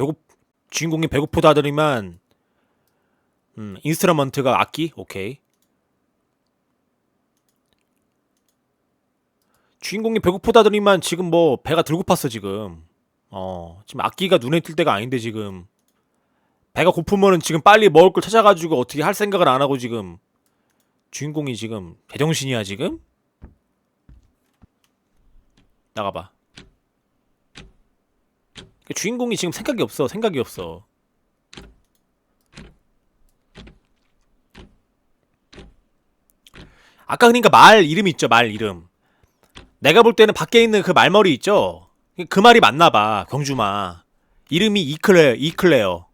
배고 주인공이 배고프다 하더니만 음, 인스트루먼트가 악기? 오케이. 주인공이 배고프다 하더니만 지금 뭐 배가 들고 팠어 지금. 어, 지금 악기가 눈에 띌 때가 아닌데 지금. 배가 고프면은 지금 빨리 먹을 걸 찾아가지고 어떻게 할 생각을 안 하고 지금 주인공이 지금 제정신이야 지금? 나가봐. 그 주인공이 지금 생각이 없어 생각이 없어. 아까 그러니까 말 이름 있죠 말 이름. 내가 볼 때는 밖에 있는 그 말머리 있죠. 그 말이 맞나 봐 경주마. 이름이 이클레어 이클레어.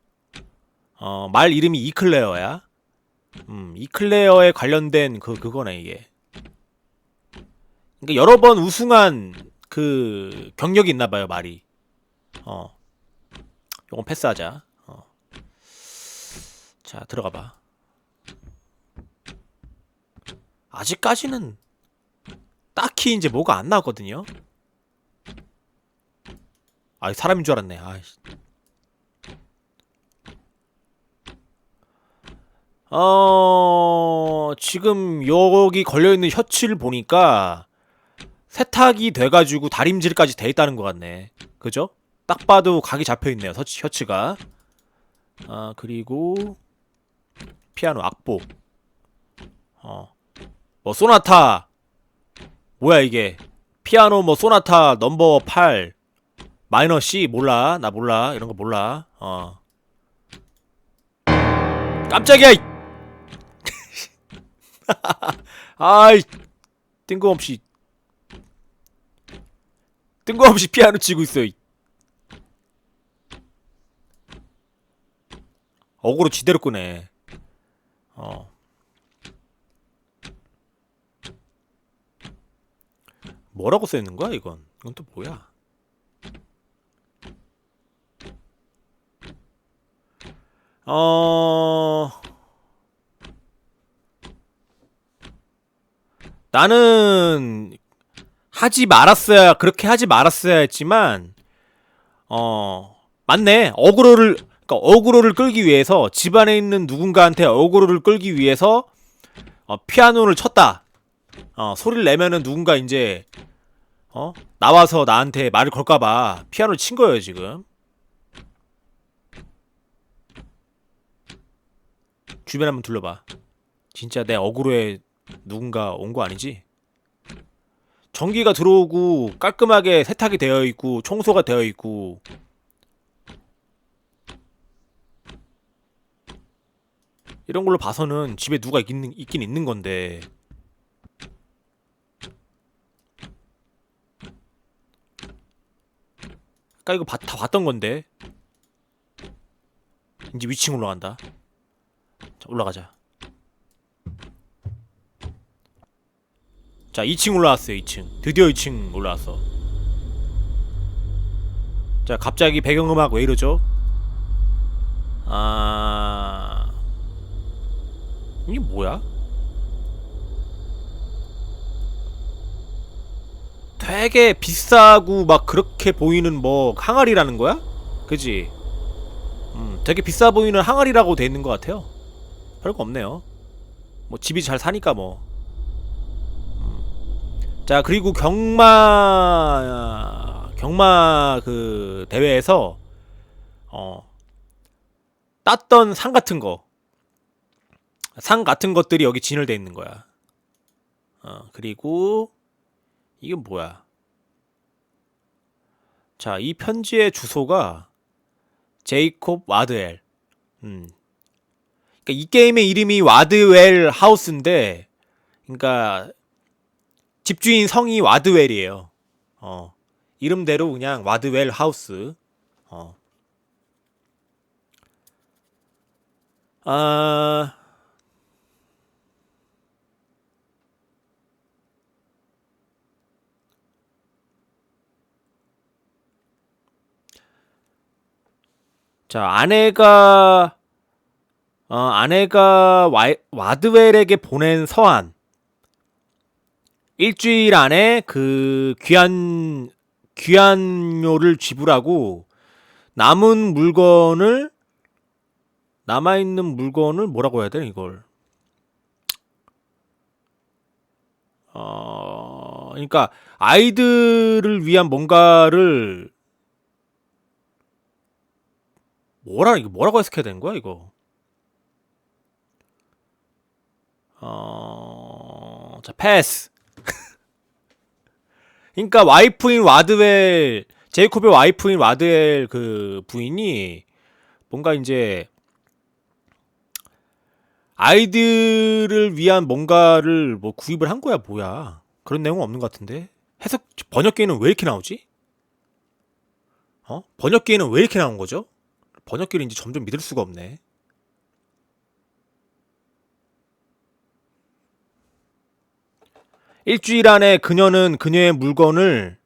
어, 말 이름이 이클레어야. 음, 이클레어에 관련된 그 그거네 이게. 그러니까 여러 번 우승한 그 경력이 있나 봐요 말이. 어. 요건 패스하자. 어. 자 들어가 봐. 아직까지는 딱히 이제 뭐가 안 나왔거든요. 아 사람인 줄 알았네. 아이씨. 어, 지금 여기 걸려있는 셔츠를 보니까 세탁이 돼가지고 다림질까지 돼 있다는 것 같네. 그죠? 딱 봐도 각이 잡혀있네요. 셔츠, 셔츠가. 아, 그리고 피아노 악보. 어. 뭐, 소나타. 뭐야, 이게. 피아노 뭐, 소나타 넘버 8. 마이너 C. 몰라. 나 몰라. 이런 거 몰라. 어. 깜짝이야! 이! 아이 뜬금없이 뜬금없이 피아노 치고 있어 이. 어그로 지대로 끄네 어. 뭐라고 써 있는 거야 이건? 이건 또 뭐야? 어. 나는 하지 말았어야 그렇게 하지 말았어야 했지만 어 맞네. 어그로를 그러니까 어그로를 끌기 위해서 집안에 있는 누군가한테 어그로를 끌기 위해서 어, 피아노를 쳤다. 어 소리를 내면은 누군가 이제 어 나와서 나한테 말을 걸까봐 피아노를 친 거예요 지금. 주변 한번 둘러봐. 진짜 내 어그로에 누군가 온 거 아니지? 전기가 들어오고 깔끔하게 세탁이 되어 있고 청소가 되어 있고 이런 걸로 봐서는 집에 누가 있긴, 있긴 있는 건데. 아까 이거 봐- 다 봤던 건데. 이제 위층 올라간다. 자 올라가자. 자 2층 올라왔어요 2층. 드디어 2층 올라왔어. 자 갑자기 배경음악 왜 이러죠? 아... 이게 뭐야? 되게 비싸고 막 그렇게 보이는 뭐 항아리라는 거야? 그지? 음, 되게 비싸 보이는 항아리라고 돼 있는 것 같아요. 별거 없네요. 뭐 집이 잘 사니까 뭐. 자 그리고 경마 경마 그 대회에서 어 땄던 상 같은 거 상 같은 것들이 여기 진열돼 있는 거야. 어 그리고 이게 뭐야? 자 이 편지의 주소가 제이콥 와드엘. 음. 그러니까 이 게임의 이름이 와드웰 하우스인데, 그러니까 집주인 성이 와드웰이에요. 어. 이름대로 그냥 와드웰 하우스. 어. 아. 자, 아내가 어, 아내가 와, 와드웰에게 보낸 서한 일주일 안에 그 귀한 귀한료를 지불하고 남은 물건을 남아 있는 물건을 뭐라고 해야 되나 이걸? 어, 그러니까 아이들을 위한 뭔가를 뭐라 이거 뭐라고 해석해야 되는 거야 이거? 어, 자 패스. 그러니까 와이프인 와드웰 제이콥의 와이프인 와드웰 그 부인이 뭔가 이제 아이들을 위한 뭔가를 뭐 구입을 한 거야 뭐야 그런 내용 은 없는 것 같은데 해석 번역기에는 왜 이렇게 나오지? 어 번역기에는 왜 이렇게 나온 거죠? 번역기를 이제 점점 믿을 수가 없네. 일주일 안에 그녀는 그녀의 물건을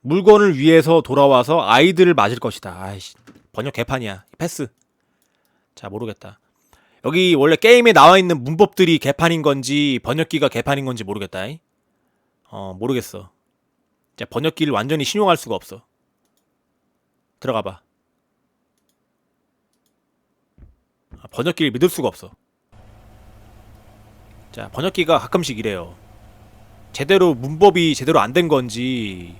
물건을 위해서 돌아와서 아이들을 맞을 것이다. 아이씨, 번역 개판이야. 패스. 자, 모르겠다. 여기 원래 게임에 나와 있는 문법들이 개판인 건지 번역기가 개판인 건지 모르겠다. 이. 어, 모르겠어. 자, 번역기를 완전히 신용할 수가 없어. 들어가 봐. 아, 번역기를 믿을 수가 없어. 자, 번역기가 가끔씩 이래요. 제대로 문법이 제대로 안 된 건지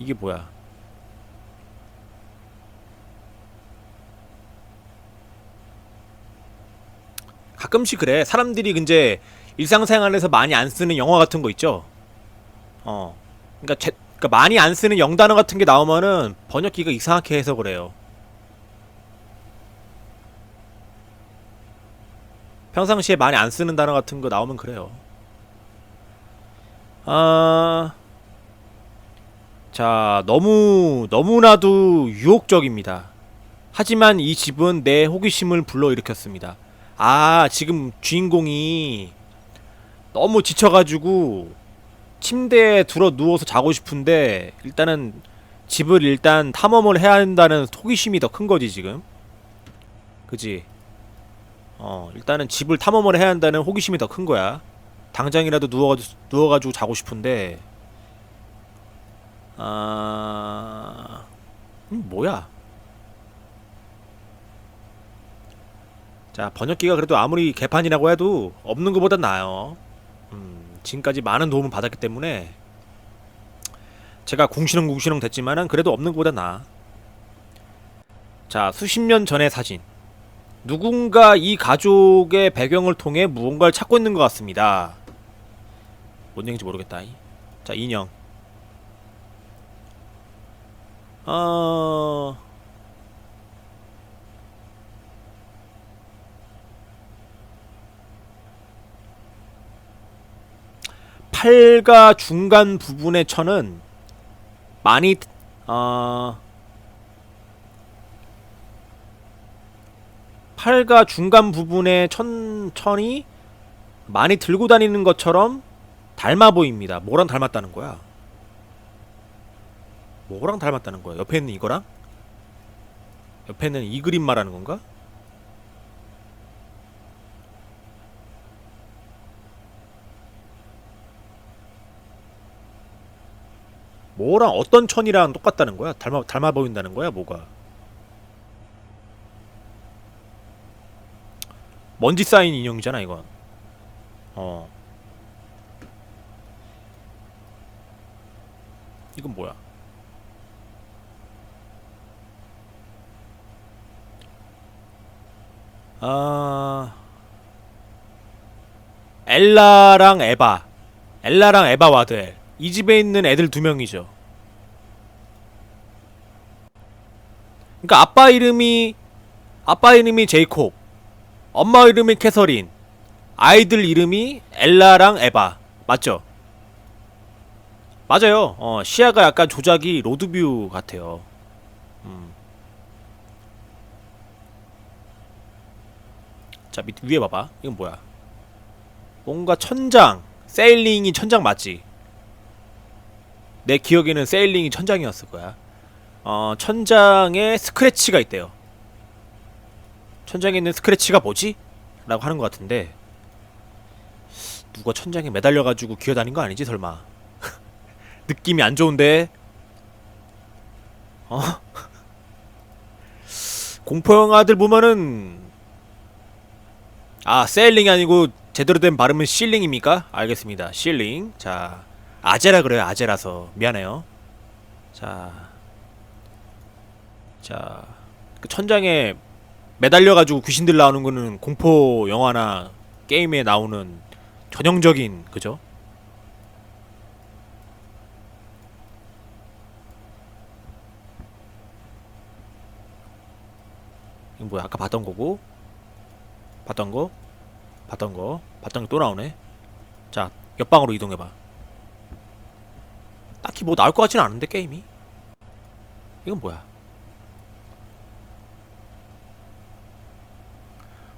이게 뭐야? 가끔씩 그래. 사람들이 이제 일상생활에서 많이 안 쓰는 영어 같은 거 있죠. 어, 제, 그러니까 많이 안 쓰는 영단어 같은 게 나오면은 번역기가 이상하게 해석을 해요. 평상시에 많이 안 쓰는 단어 같은 거 나오면 그래요. 아, 자, 너무, 너무나도 유혹적입니다. 하지만 이 집은 내 호기심을 불러일으켰습니다. 아, 지금 주인공이 너무 지쳐가지고 침대에 들어 누워서 자고 싶은데 일단은 집을 일단 탐험을 해야 한다는 호기심이 더 큰 거지, 지금. 그지? 어, 일단은 집을 탐험을 해야 한다는 호기심이 더 큰 거야. 당장이라도 누워가지고, 누워가지고 자고 싶은데 아... 음, 뭐야? 자, 번역기가 그래도 아무리 개판이라고 해도 없는 것보단 나아요. 음, 지금까지 많은 도움을 받았기 때문에 제가 궁시렁 궁시렁 됐지만은 그래도 없는 것보다 나아. 자, 수십 년 전의 사진. 누군가 이 가족의 배경을 통해 무언가를 찾고 있는 것 같습니다. 뭔 얘기인지 모르겠다. 자, 인형. 어... 팔과 중간 부분의 천은 많이 어... 팔과 중간 부분의 천 천이 많이 들고 다니는 것처럼 닮아 보입니다. 뭐랑 닮았다는 거야? 뭐랑 닮았다는 거야? 옆에 있는 이거랑? 옆에 있는 이 그림 말하는 건가? 뭐랑 어떤 천이랑 똑같다는 거야? 닮아 닮아 보인다는 거야? 뭐가? 먼지 쌓인 인형이잖아 이건. 어. 이건 뭐야? 아 엘라랑 에바 엘라랑 에바 와드엘 이 집에 있는 애들 두 명이죠. 그러니까 아빠 이름이 아빠 이름이 제이콥, 엄마 이름이 캐서린, 아이들 이름이 엘라랑 에바 맞죠? 맞아요. 어, 시야가 약간 조작이 로드뷰 같아요. 음. 자, 밑 위에 봐봐. 이건 뭐야? 뭔가 천장, 세일링이 천장 맞지? 내 기억에는 세일링이 천장이었을 거야. 어, 천장에 스크래치가 있대요. 천장에 있는 스크래치가 뭐지? 라고 하는 것 같은데 누가 천장에 매달려가지고 기어다닌 거 아니지 설마? 느낌이 안 좋은데? 어? 공포 영화들 보면은 아 세일링이 아니고 제대로 된 발음은 실링입니까? 알겠습니다. 실링. 자 아제라 그래요. 아제라서 미안해요. 자, 자, 그 천장에 매달려가지고 귀신들 나오는 거는 공포 영화나 게임에 나오는 전형적인 그죠? 이거 뭐야? 아까 봤던 거고, 봤던 거, 봤던 거, 봤던 게또 나오네. 자, 옆방으로 이동해봐. 딱히 뭐 나올 것 같지는 않은데 게임이. 이건 뭐야?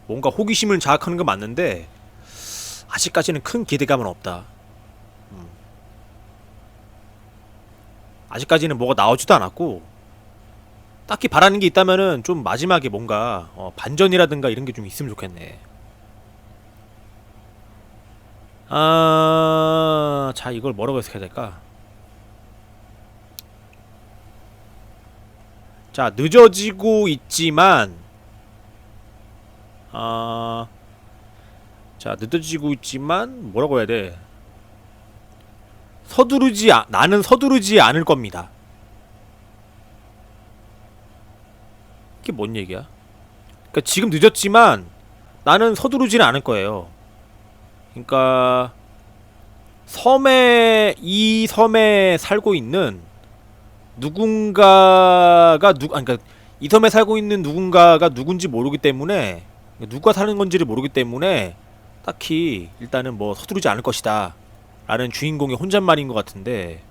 뭔가 호기심을 자극하는 건 맞는데 아직까지는 큰 기대감은 없다. 음. 아직까지는 뭐가 나오지도 않았고 딱히 바라는 게 있다면은 좀 마지막에 뭔가 어, 반전이라든가 이런 게 좀 있으면 좋겠네. 아, 자 이걸 뭐라고 해석해야 될까? 자 늦어지고 있지만 아, 자 늦어지고 있지만 뭐라고 해야 돼? 서두르지 아, 나는 서두르지 않을 겁니다. 이게 뭔 얘기야? 그러니까 지금 늦었지만 나는 서두르지는 않을 거예요. 그러니까 섬에 이 섬에 살고 있는 누군가가 누 아니 그러니까 이 섬에 살고 있는 누군가가 누군지 모르기 때문에 누가 사는 건지를 모르기 때문에 딱히 일단은 뭐 서두르지 않을 것이다. 라는 주인공의 혼잣말인 것 같은데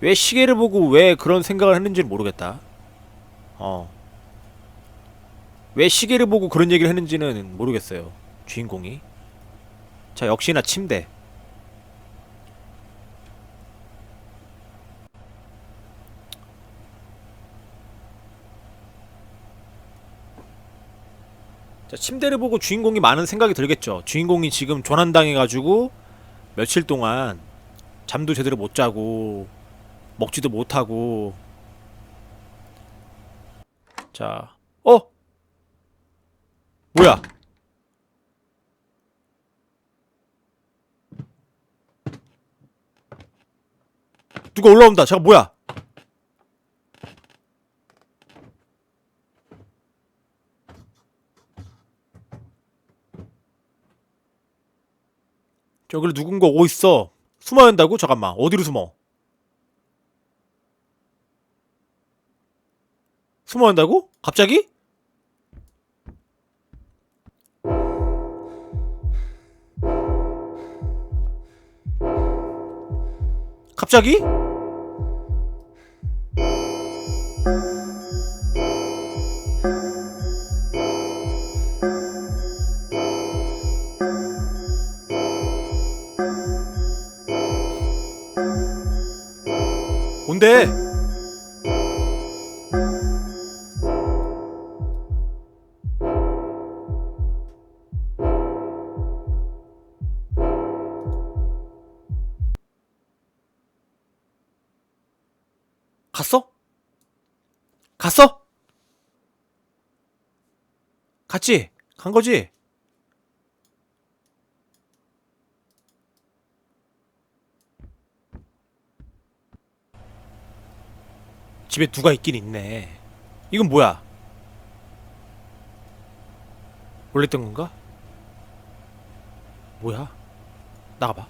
왜 시계를 보고 왜 그런 생각을 했는지를 모르겠다. 어. 왜 시계를 보고 그런 얘기를 했는지는 모르겠어요 주인공이. 자 역시나 침대 자, 침대를 보고 주인공이 많은 생각이 들겠죠. 주인공이 지금 조난당해가지고 며칠 동안 잠도 제대로 못 자고 먹지도 못하고 자, 어? 뭐야? 누가 올라온다. 잠깐 뭐야? 저기로 누군가 오고 있어. 숨어야 한다고? 잠깐만. 어디로 숨어? 숨어야 한다고? 갑자기? 갑자기? 뭔데? 갔어? 갔어? 갔지? 간 거지? 집에 누가 있긴 있네. 이건 뭐야? 원래 있던 건가? 뭐야? 나가봐.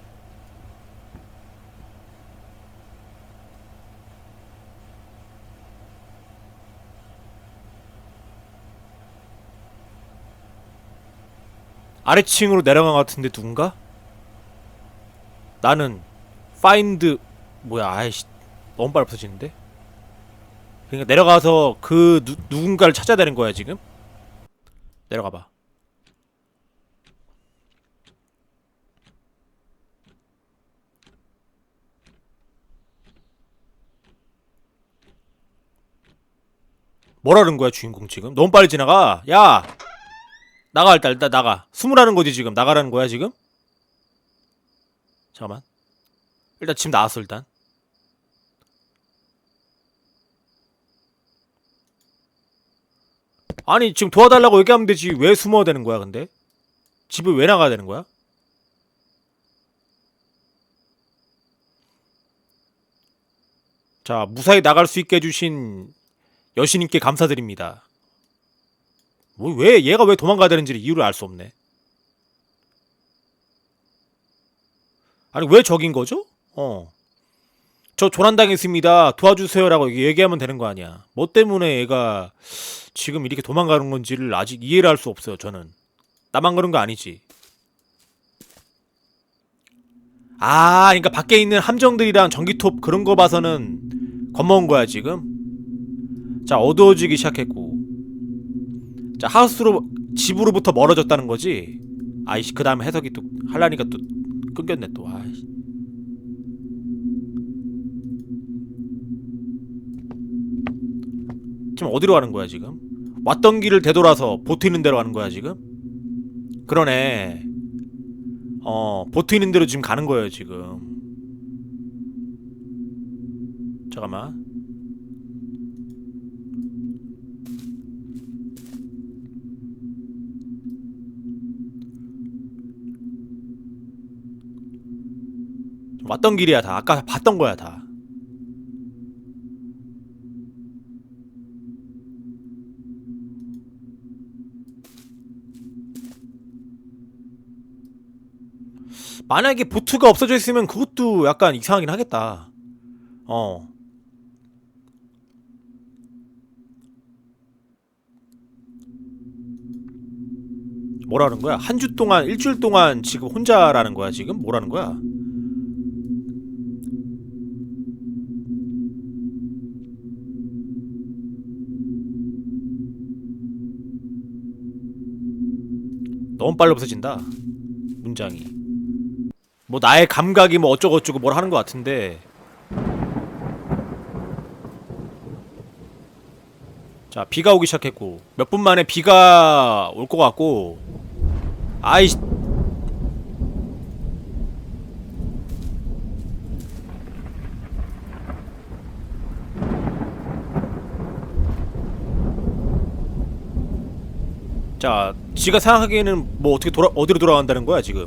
아래층으로 내려간 것 같은데 누군가? 나는 find 뭐야 아이씨 너무 빨리 없어지는데? 그러니까 내려가서 그 누, 누군가를 찾아야 되는 거야 지금? 내려가 봐. 뭐라는 거야 주인공 지금? 너무 빨리 지나가. 야 나가 일단 일단 나가. 숨으라는 거지 지금 나가라는 거야 지금? 잠깐만. 일단 집 나왔어 일단. 아니 지금 도와달라고 얘기하면 되지 왜 숨어야 되는 거야 근데? 집을 왜 나가야 되는 거야? 자 무사히 나갈 수 있게 해주신 여신님께 감사드립니다. 뭐 왜 얘가 왜 도망가야 되는지 이유를 알 수 없네. 아니 왜 적인 거죠? 어. 저 조난당했습니다. 도와주세요라고 얘기하면 되는 거 아니야. 뭐 때문에 얘가 지금 이렇게 도망가는 건지를 아직 이해를 할 수 없어요. 저는 나만 그런 거 아니지. 아, 그러니까 밖에 있는 함정들이랑 전기톱 그런 거 봐서는 겁먹은 거야 지금. 자 어두워지기 시작했고, 자 하우스로 집으로부터 멀어졌다는 거지. 아이씨 그 다음 해석이 또 할라니까 또 끊겼네 또. 아이씨. 지금 어디로 가는 거야 지금? 왔던 길을 되돌아서 보트 있는 데로 가는 거야 지금? 그러네. 어 보트 있는 데로 지금 가는 거예요 지금. 잠깐만. 왔던 길이야 다. 아까 봤던 거야 다. 만약에 보트가 없어져 있으면 그것도 약간 이상하긴 하겠다. 어. 뭐라는 거야? 한 주 동안, 일주일 동안 지금 혼자라는 거야, 지금? 뭐라는 거야? 너무 빨리 없어진다. 문장이. 뭐 나의 감각이 뭐 어쩌고저쩌고 뭘 하는 것 같은데. 자 비가 오기 시작했고 몇 분 만에 비가 올 것 같고. 아이 자 지가 생각하기에는 뭐 어떻게 돌아 어디로 돌아간다는 거야 지금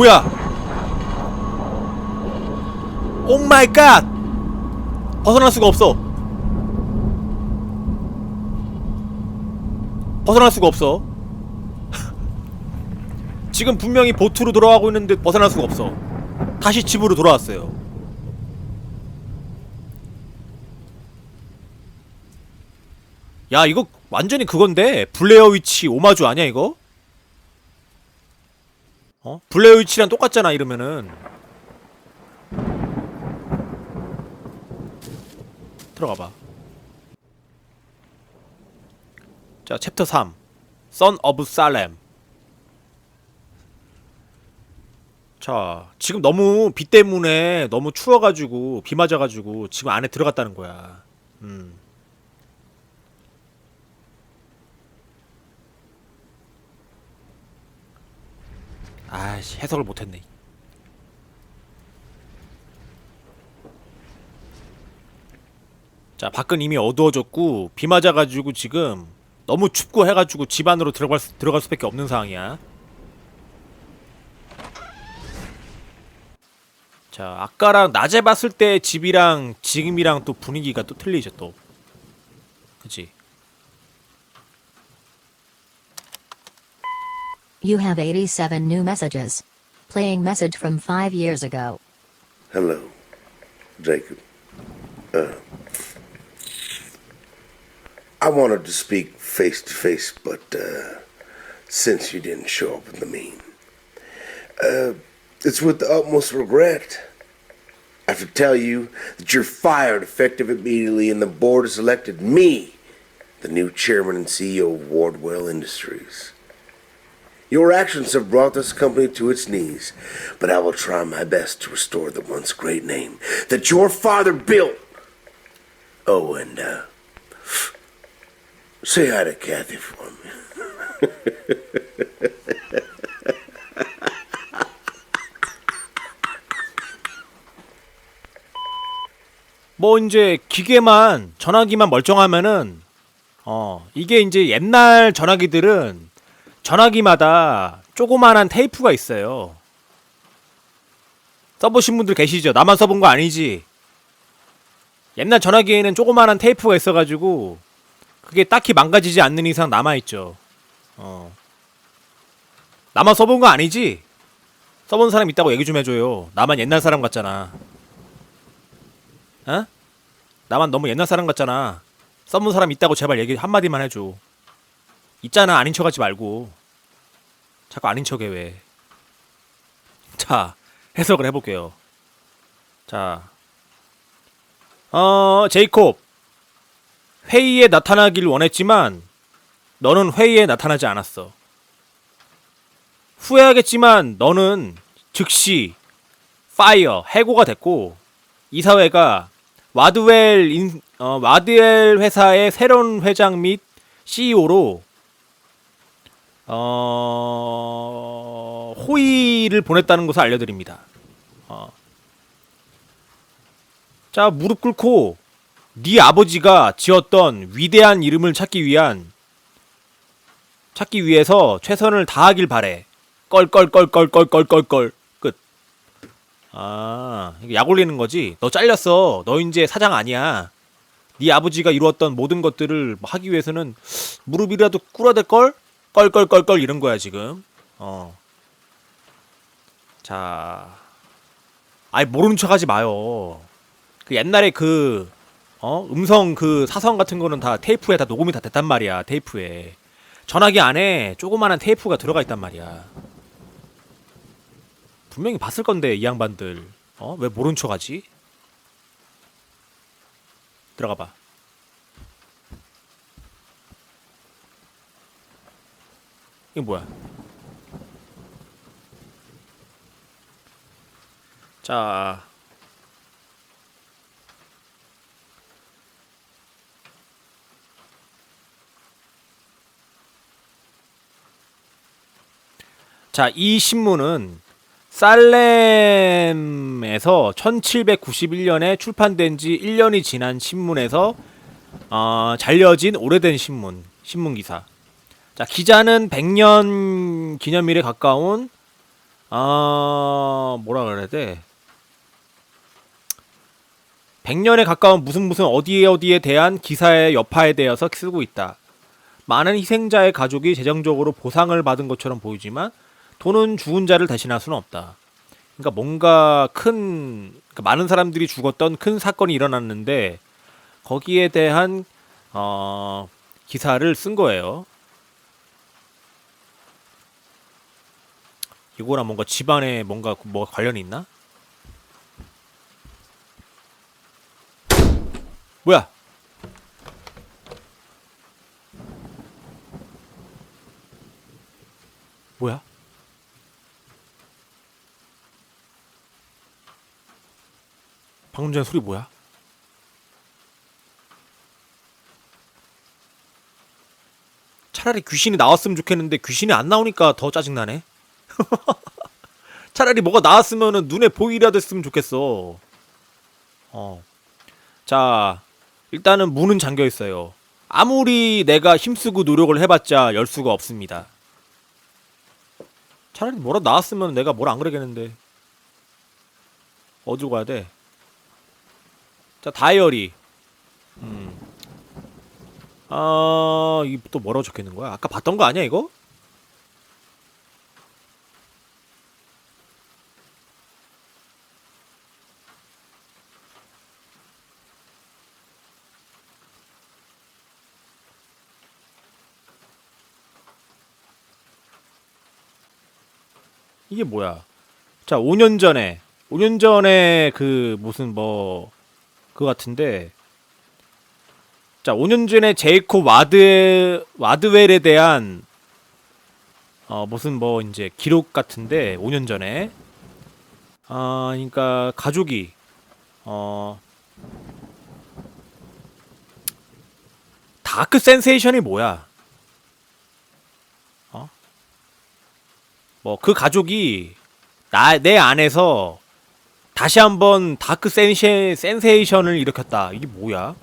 뭐야? 오 마이 갓! 벗어날 수가 없어. 벗어날 수가 없어. 지금 분명히 보트로 돌아가고 있는데 벗어날 수가 없어. 다시 집으로 돌아왔어요. 야, 이거 완전히 그건데 블레어 위치 오마주 아니야, 이거? 어? 블레어 위치랑 똑같잖아 이러면은. 들어가봐. 자 챕터 3 Son of Salem. 자 지금 너무 비 때문에 너무 추워가지고 비 맞아가지고 지금 안에 들어갔다는 거야. 음 아씨 해석을 못했네. 자 밖은 이미 어두워졌고 비 맞아가지고 지금 너무 춥고 해가지고 집 안으로 들어갈 수, 들어갈 수밖에 없는 상황이야. 자 아까랑 낮에 봤을 때 집이랑 지금이랑 또 분위기가 또 틀리죠 또. 그치? You have 87 new messages. Playing message from 5 years ago. Hello, Jacob. Uh, I wanted to speak face to face, but uh, since you didn't show up in the mean, uh, it's with the utmost regret. I have to tell you that you're fired effective immediately, and the board has elected me the new chairman and CEO of Wardwell Industries. Your actions have brought this company to its knees, but I will try my best to restore the once great name that your father built. Oh, and uh, say hi to Kathy for me. 뭐 이제 기계만 전화기만 멀쩡하면은 어 이게 이제 옛날 전화기들은 전화기마다 조그만한 테이프가 있어요. 써보신 분들 계시죠? 나만 써본 거 아니지? 옛날 전화기에는 조그만한 테이프가 있어가지고 그게 딱히 망가지지 않는 이상 남아있죠. 어. 나만 써본 거 아니지? 써본 사람 있다고 얘기 좀 해줘요. 나만 옛날 사람 같잖아. 어? 나만 너무 옛날 사람 같잖아. 써본 사람 있다고 제발 얘기 한마디만 해줘. 있잖아 아닌 척하지 말고. 자꾸 아닌 척해 왜. 자 해석을 해볼게요. 자, 어 제이콥 회의에 나타나길 원했지만 너는 회의에 나타나지 않았어. 후회하겠지만 너는 즉시 파이어 해고가 됐고 이사회가 와드웰 인, 어, 와드웰 회사의 새로운 회장 및 CEO로 어, 호의를 보냈다는 것을 알려드립니다. 어. 자 무릎 꿇고 네 아버지가 지었던 위대한 이름을 찾기 위한 찾기 위해서 최선을 다하길 바래. 껄껄껄껄껄껄껄껄 끝. 아, 약 올리는 거지. 너 잘렸어. 너 이제 사장 아니야. 네 아버지가 이루었던 모든 것들을 하기 위해서는 무릎이라도 꿇어야 될 걸? 껄껄껄껄 이런 거야 지금. 어. 자, 아이 모르는 척하지 마요. 그 옛날에 그 어? 음성 그 사성 같은 거는 다 테이프에 다 녹음이 다 됐단 말이야. 테이프에. 전화기 안에 조그마한 테이프가 들어가 있단 말이야. 분명히 봤을 건데 이 양반들. 어? 왜 모른 척하지? 들어가 봐. 이게 뭐야? 자, 자, 이 신문은 살렘에서 1791년에 출판된 지 1년이 지난 신문에서 어, 잘려진 오래된 신문, 신문 기사. 자, 기자는 100년 기념일에 가까운 어, 뭐라 그래야 돼? 100년에 가까운 무슨 무슨 어디에 어디에 대한 기사의 여파에 대해서 쓰고 있다. 많은 희생자의 가족이 재정적으로 보상을 받은 것처럼 보이지만 돈은 죽은 자를 대신할 수는 없다. 그러니까 뭔가 큰 그러니까 많은 사람들이 죽었던 큰 사건이 일어났는데 거기에 대한 어, 기사를 쓴 거예요. 이거랑 뭔가 집안에 뭔가 뭐 관련이 있나? 뭐야? 뭐야? 방금 전에 소리 뭐야? 차라리 귀신이 나왔으면 좋겠는데 귀신이 안 나오니까 더 짜증나네. 차라리 뭐가 나왔으면은 눈에 보이라도 했으면 좋겠어. 어. 자, 일단은 문은 잠겨 있어요. 아무리 내가 힘쓰고 노력을 해봤자 열 수가 없습니다. 차라리 뭐라 나왔으면 내가 뭘 안 그러겠는데. 어디로 가야 돼? 자, 다이어리. 음. 아, 이게 또 뭐라고 적혀 있는 거야? 아까 봤던 거 아니야, 이거? 이게 뭐야? 자, 5년 전에 5년 전에 그 무슨 뭐 그거 같은데 자, 5년 전에 제이콥 와드 와드웰에 대한 어 무슨 뭐 이제 기록 같은데 5년 전에 아, 그러니까 가족이 어 다크 센세이션이 뭐야? 뭐 그 가족이 나 내 안에서 다시 한번 다크 센세, 센세이션을 일으켰다. 이게 뭐야?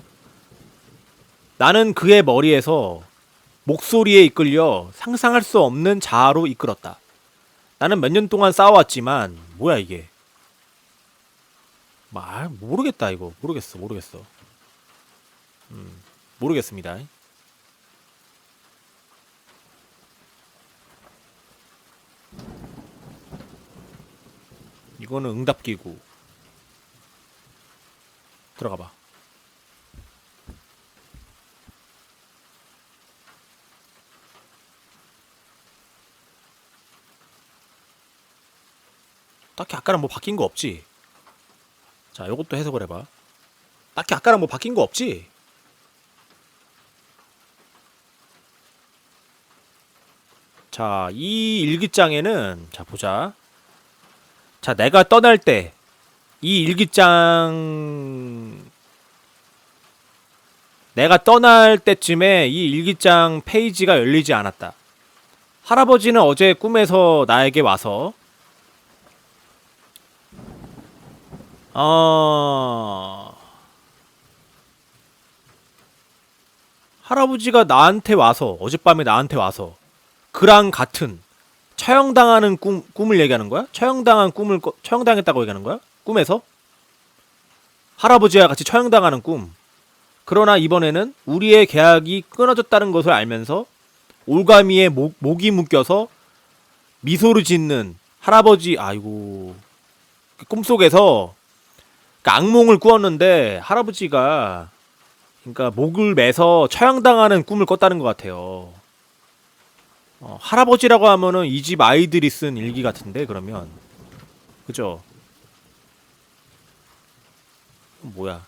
나는 그의 머리에서 목소리에 이끌려 상상할 수 없는 자아로 이끌었다. 나는 몇 년 동안 싸워왔지만 뭐야 이게? 말 모르겠다 이거 모르겠어 모르겠어. 음 모르겠습니다. 이거는 응답기구. 들어가 봐. 딱히 아까랑 뭐 바뀐 거 없지? 자, 요것도 해석을 해봐. 딱히 아까랑 뭐 바뀐 거 없지? 자, 이 일기장에는 자 보자. 자, 내가 떠날 때 이 일기장 내가 떠날 때쯤에 이 일기장 페이지가 열리지 않았다. 할아버지는 어제 꿈에서 나에게 와서 어 할아버지가 나한테 와서 어젯밤에 나한테 와서 그랑 같은 처형당하는 꿈 꿈을 얘기하는 거야? 처형당한 꿈을 꿔- 처형당했다고 얘기하는 거야? 꿈에서? 할아버지와 같이 처형당하는 꿈. 그러나 이번에는 우리의 계약이 끊어졌다는 것을 알면서 올가미에 목, 목이 묶여서 미소를 짓는 할아버지 아이고 그 꿈속에서 그 악몽을 꾸었는데 할아버지가 그러니까 목을 매서 처형당하는 꿈을 꿨다는 것 같아요. 어, 할아버지라고 하면은 이 집 아이들이 쓴 일기 같은데 그러면 그죠? 뭐야?